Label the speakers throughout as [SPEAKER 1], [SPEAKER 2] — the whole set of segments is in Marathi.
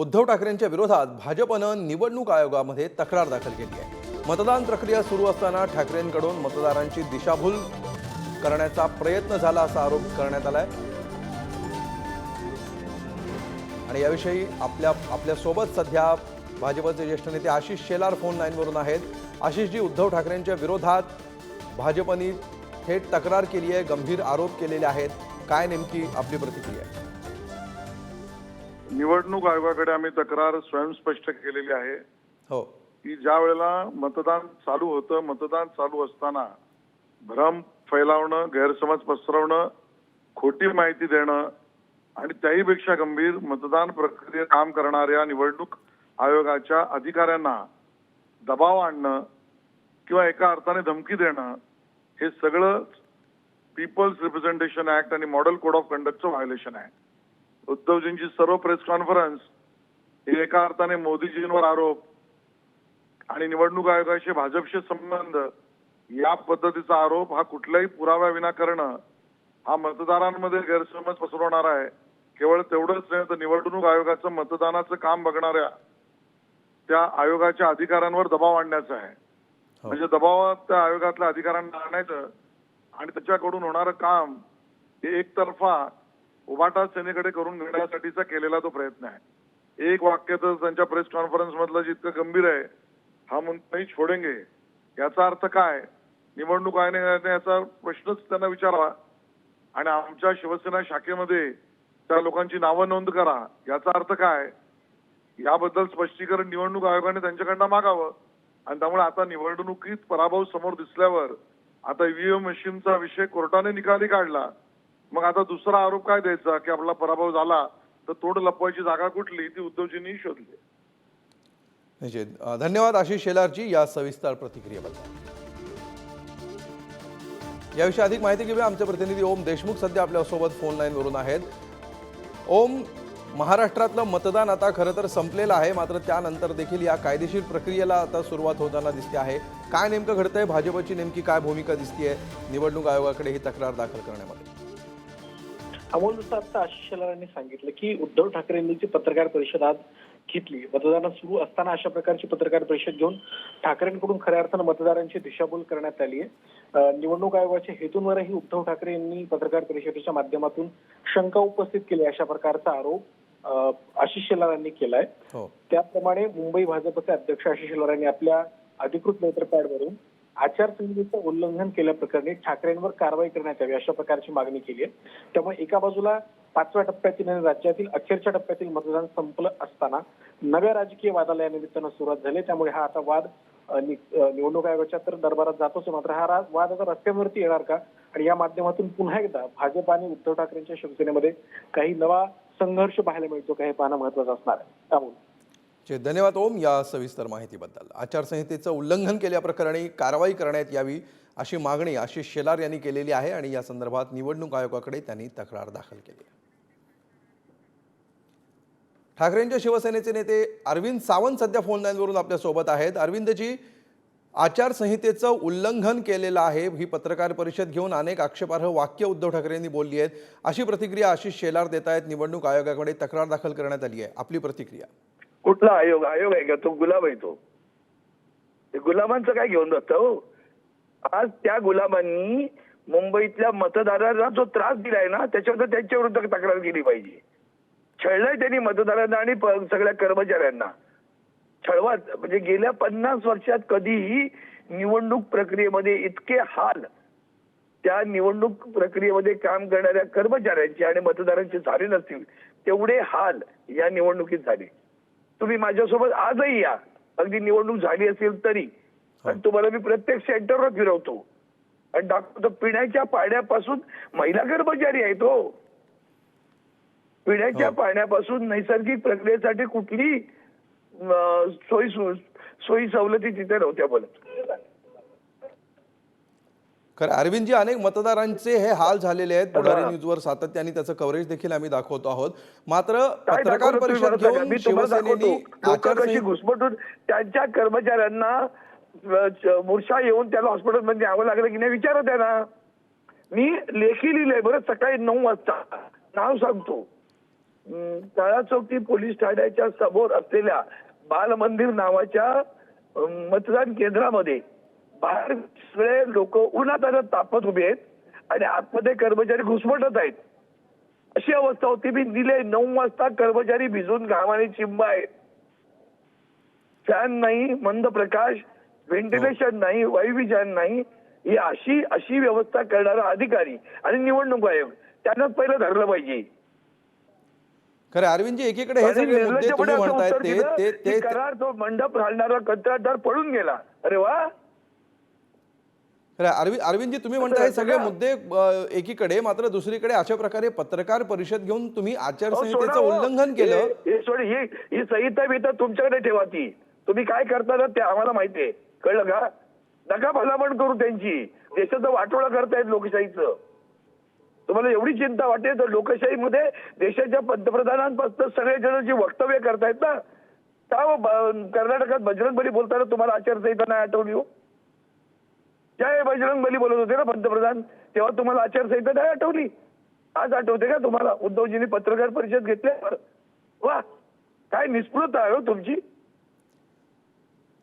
[SPEAKER 1] उद्धव ठाकरेंच्या विरोधात भाजपनं निवडणूक आयोगामध्ये तक्रार दाखल केली आहे. मतदान प्रक्रिया सुरू असताना ठाकरेंकडून मतदारांची दिशाभूल करण्याचा प्रयत्न झाला असा आरोप करण्यात आलाय. आणि याविषयी आपल्या आपल्यासोबत सध्या भाजपचे ज्येष्ठ नेते आशिष शेलार फोन लाईनवरून आहेत. आशिषजी उद्धव ठाकरेंच्या विरोधात भाजपनी थेट तक्रार केली आहे गंभीर आरोप केलेले आहेत. काय नेमकी आपली प्रतिक्रिया आहे?
[SPEAKER 2] निवडणूक आयोगाकडे आम्ही तक्रार स्वयंस्पष्ट केलेली आहे.
[SPEAKER 1] हो.
[SPEAKER 2] की ज्या वेळेला मतदान चालू होतं मतदान चालू असताना भ्रम फैलावणं गैरसमज पसरवणं खोटी माहिती देणं आणि त्याहीपेक्षा गंभीर मतदान प्रक्रियेत काम करणाऱ्या निवडणूक आयोगाच्या अधिकाऱ्यांना दबाव आणणं किंवा एका अर्थाने धमकी देणं हे सगळं पीपल्स रिप्रेझेंटेशन ऍक्ट आणि मॉडेल कोड ऑफ कंडक्टचं व्हायोलेशन आहे. उद्धवजींची सर्व प्रेस कॉन्फरन्स हे एका अर्थाने मोदीजींवर आरोप आणि निवडणूक आयोगाशी भाजपशी संबंध या पद्धतीचा आरोप हा कुठल्याही पुराव्याविना करणं हा मतदारांमध्ये गैरसमज पसरवणार आहे केवळ तेवढंच नाही तर निवडणूक आयोगाचं मतदानाचं काम बघणाऱ्या त्या आयोगाच्या अधिकाऱ्यांवर दबाव आणण्याचा आहे
[SPEAKER 1] हो.
[SPEAKER 2] म्हणजे दबावात त्या आयोगातल्या अधिकाऱ्यांना आणायचं आणि त्याच्याकडून होणारं काम हे एकतर्फा उभाटा सेनेकडे करून घेण्यासाठीचा केलेला तो प्रयत्न आहे. एक वाक्य तर त्यांच्या प्रेस कॉन्फरन्स मधलं जितकं गंभीर आहे हा नाही छोडेंगे याचा अर्थ काय? निवडणूक आयोगाने याचा प्रश्नच त्यांना विचारावा. आणि आमच्या शिवसेना शाखेमध्ये त्या लोकांची नावं नोंद करा. याचा अर्थ काय? याबद्दल स्पष्टीकरण निवडणूक आयोगाने त्यांच्याकडनं मागावं. आणि त्यामुळे आता निवडणुकीत पराभव समोर दिसल्यावर आता ईव्हीएम मशीनचा विषय कोर्टाने निकाली काढला. मग आता दुसरा आरोप काय द्यायचा? की आपला पराभव झाला तर तोड लपवायची जागा कुठली? ती उद्धवजींनी शोधली.
[SPEAKER 1] निश्चित. धन्यवाद आशिष शेलारजी या सविस्तर प्रतिक्रियेबद्दल याविषयी अधिक माहिती घेऊया. आमचे प्रतिनिधी ओम देशमुख सध्या आपल्यासोबत फोन लाईनवरून आहेत. ओम महाराष्ट्रातलं मतदान आता खरं तर संपलेलं आहे. मात्र त्यानंतर देखील या कायदेशीर प्रक्रियेला आता सुरुवात होताना दिसते आहे. काय नेमकं घडतंय? भाजपची नेमकी काय भूमिका दिसतीये? निवडणूक आयोगाकडे ही तक्रार दाखल करण्यामध्ये.
[SPEAKER 3] अमोल जसं आता आशिष शेलार यांनी सांगितलं की उद्धव ठाकरेंनी जी पत्रकार परिषद आज घेतली. मतदान सुरू असताना अशा प्रकारची पत्रकार परिषद घेऊन ठाकरेंकडून खऱ्या अर्थानं मतदारांची दिशाभूल करण्यात आली आहे. निवडणूक आयोगाच्या हेतूंवरही उद्धव ठाकरे यांनी पत्रकार परिषदेच्या माध्यमातून शंका उपस्थित केली अशा प्रकारचा आरोप आशिष शेलार यांनी केलाय.
[SPEAKER 1] हो.
[SPEAKER 3] त्याप्रमाणे मुंबई भाजपचे अध्यक्ष आशिष शेलार यांनी आपल्या अधिकृत लेटरपॅडवरून आचारसंहितेचं उल्लंघन केल्याप्रकरणी ठाकरेंवर कारवाई करण्यात यावी अशा प्रकारची मागणी केली आहे. त्यामुळे एका बाजूला पाचव्या टप्प्यातील आणि राज्यातील अखेरच्या टप्प्यातील मतदान संपलं असताना नव्या राजकीय वादाला या निमित्तानं सुरुवात झाली. त्यामुळे हा आता वाद नि- निवडणूक आयोगाच्या तर दरबारात जातोच मात्र हा वाद आता रस्त्यावरती येणार का? आणि या माध्यमातून पुन्हा एकदा भाजप आणि उद्धव ठाकरेंच्या शिवसेनेमध्ये काही नवा संघर्ष पाहायला मिळतो का हे पाहणं महत्वाचं असणार आहे. त्यामुळे.
[SPEAKER 1] चे धन्यवाद ओम या सविस्तर माहितीबद्दल. आचारसंहितेचं उल्लंघन केल्याप्रकरणी कारवाई करण्यात यावी अशी मागणी आशिष शेलार यांनी केलेली आहे आणि या संदर्भात निवडणूक आयोगाकडे त्यांनी तक्रार दाखल केली. आहे ठाकरेंच्या शिवसेनेचे नेते अरविंद सावंत सध्या फोन लाईनवरून आपल्यासोबत आहेत. अरविंदजी आचारसंहितेचं उल्लंघन केलेलं आहे. ही पत्रकार परिषद घेऊन अनेक आक्षेपार्ह वाक्य उद्धव ठाकरेंनी बोलली आहेत. अशी प्रतिक्रिया आशिष शेलार देत आहेत निवडणूक आयोगाकडे तक्रार दाखल करण्यात आली आहे. आपली प्रतिक्रिया.
[SPEAKER 4] कुठला आयोग? आयोग आहे का तो? गुलाब आहे तो. ते गुलाबांचं काय घेऊन जात हो? आज त्या गुलाबांनी मुंबईतल्या मतदारांना जो त्रास दिलाय ना त्याच्यावर त्यांच्या विरुद्ध तक्रार केली पाहिजे. छळलंय त्यांनी मतदारांना आणि सगळ्या कर्मचाऱ्यांना. छळवा म्हणजे गेल्या पन्नास वर्षात कधीही निवडणूक प्रक्रियेमध्ये इतके हाल त्या निवडणूक प्रक्रियेमध्ये काम करणाऱ्या कर्मचाऱ्यांचे आणि मतदारांचे झाले नसतील तेवढे हाल या निवडणुकीत झाले. तुम्ही माझ्यासोबत आजही या. अगदी निवडणूक झाली असेल तरी. आणि तुम्हाला मी प्रत्येक सेंटरवर फिरवतो. आणि दाखवतो पिण्याच्या पाण्यापासून महिला कर्मचारी आहेत तो पिण्याच्या
[SPEAKER 1] हो.
[SPEAKER 4] पाण्यापासून नैसर्गिक प्रक्रियेसाठी कुठली सोयी सोयी सवलती तिथे नव्हत्या बोलत
[SPEAKER 1] खरं अरविंदजी अनेक मतदारांचे हे हाल झालेले आहेत. पुढारी. न्यूजवर सातत्याने त्याचं कव्हरेज देखील आम्ही दाखवतो आहोत. मात्र पत्रकार परिषद. घेऊन शिवसेनेनी आचारसंहिता
[SPEAKER 4] घुसमटून त्यांच्या कर्मचाऱ्यांना मूर्छा येऊन त्याला हॉस्पिटलमध्ये न्यावं लागलं की नाही विचारा त्यांना. मी लेखी लिहिलंय बरं सकाळी नऊ वाजता. नाव सांगतो. तळा चौकी पोलीस ठाण्याच्या समोर असलेल्या बालमंदिर नावाच्या मतदान केंद्रामध्ये बाहेर सगळे लोक उन्हात तापत उभे आहेत आणि आतमध्ये कर्मचारी घुसमटत आहेत. अशी अवस्था होती. मी दिले नऊ वाजता कर्मचारी भिजून घामाने चिंब आहेत फॅन नाही मंद प्रकाश व्हेंटिलेशन नाही वायुविजन नाही. ही अशी अशी व्यवस्था करणारा अधिकारी आणि निवडणूक आयोग त्यांनाच पहिलं धरलं पाहिजे.
[SPEAKER 1] खरं अरविंदजी एकीकडे हे
[SPEAKER 4] करार तो मंडप घालणारा कंत्राटदार पळून गेला. अरे वा!
[SPEAKER 1] अरविंद अरविंदजी तुम्ही म्हणताय हे सगळे मुद्दे एकीकडे मात्र दुसरीकडे अशा प्रकारे पत्रकार परिषद घेऊन तुम्ही आचारसंहितेचं
[SPEAKER 4] हो.
[SPEAKER 1] उल्लंघन केलं.
[SPEAKER 4] हे- हे संहिता बिहिता तुमच्याकडे ठेवा ती. तुम्ही काय करता ना ते आम्हाला माहितीये कळलं का? नका भलामण करू त्यांची. देशाचं वाटोळा करतायत लोकशाहीचं. तुम्हाला एवढी चिंता वाटते तर लोकशाहीमध्ये देशाच्या पंतप्रधानांपासून सगळे जण जी वक्तव्य करतायत ना ब- कर्नाटकात बजरंग बली बोलताना तुम्हाला आचारसंहिता नाही आठवली हो? बजरंग बली बोलत होते ना पंतप्रधान तेव्हा तुम्हाला आचारसंहिता नाही आठवली? आज आठवते का तुम्हाला? उद्धवजींनी पत्रकार परिषद घेतल्यावर? वा काय निस्पृहता आहे हो तुमची.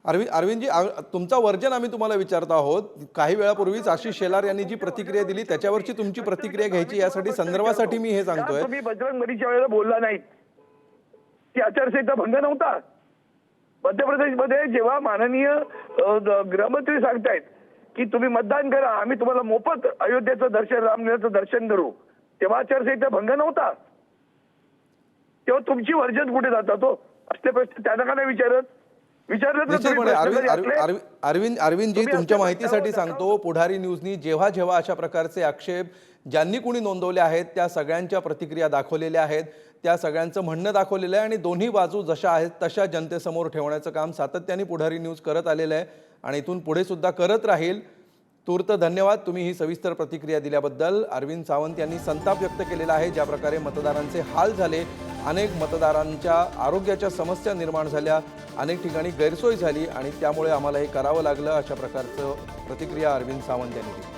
[SPEAKER 1] अरविंद अरविंदजी तुमचा वर्जन आम्ही तुम्हाला विचारतो आहोत. काही वेळापूर्वीच आशिष शेलार यांनी जी प्रतिक्रिया दिली त्याच्यावरची तुमची प्रतिक्रिया घ्यायची यासाठी संदर्भासाठी मी हे
[SPEAKER 4] का
[SPEAKER 1] सांगतोय.
[SPEAKER 4] तुम्ही बजरंग बलीच्या वेळेला बोलला नाहीत ती आचारसंहिता भंग नव्हता. मध्य प्रदेशमध्ये जेव्हा माननीय गृहमंत्री सांगतायत की तुम्ही मतदान करा. आम्ही तुम्हाला मोफत अयोध्येचं दर्शन रामलीलाचं दर्शन करू. तेव्हा आचारसंहिता भंग नव्हता. तेव्हा तुमची वर्जन कुठे जातात तो असले प्रश्न त्यांना का नाही विचारत?
[SPEAKER 1] अरविंद अरविंदजी तुमच्या माहितीसाठी सांगतो पुढारी न्यूजनी जेव्हा जेव्हा अशा प्रकारचे आक्षेप ज्यांनी कुणी नोंदवले आहेत त्या सगळ्यांच्या प्रतिक्रिया दाखवलेल्या आहेत. त्या सगळ्यांचं म्हणणं दाखवलेलं आहे आणि दोन्ही बाजू जशा आहेत तशा जनतेसमोर ठेवण्याचं काम सातत्याने पुढारी न्यूज करत आलेलं आहे. आणि इथून पुढे सुद्धा करत राहील. तूर्त धन्यवाद. तुम्ही ही सविस्तर प्रतिक्रिया दिल्याबद्दल अरविंद सावंत यांनी संताप व्यक्त केलेला आहे. ज्या प्रकारे मतदारांचे हाल झाले. अनेक मतदारांच्या आरोग्याच्या समस्या निर्माण झाल्या. अनेक ठिकाणी गैरसोय झाली आणि त्यामुळे आम्हाला हे करावं लागलं अशा प्रकारचं प्रतिक्रिया अरविंद सावंत यांनी दिली.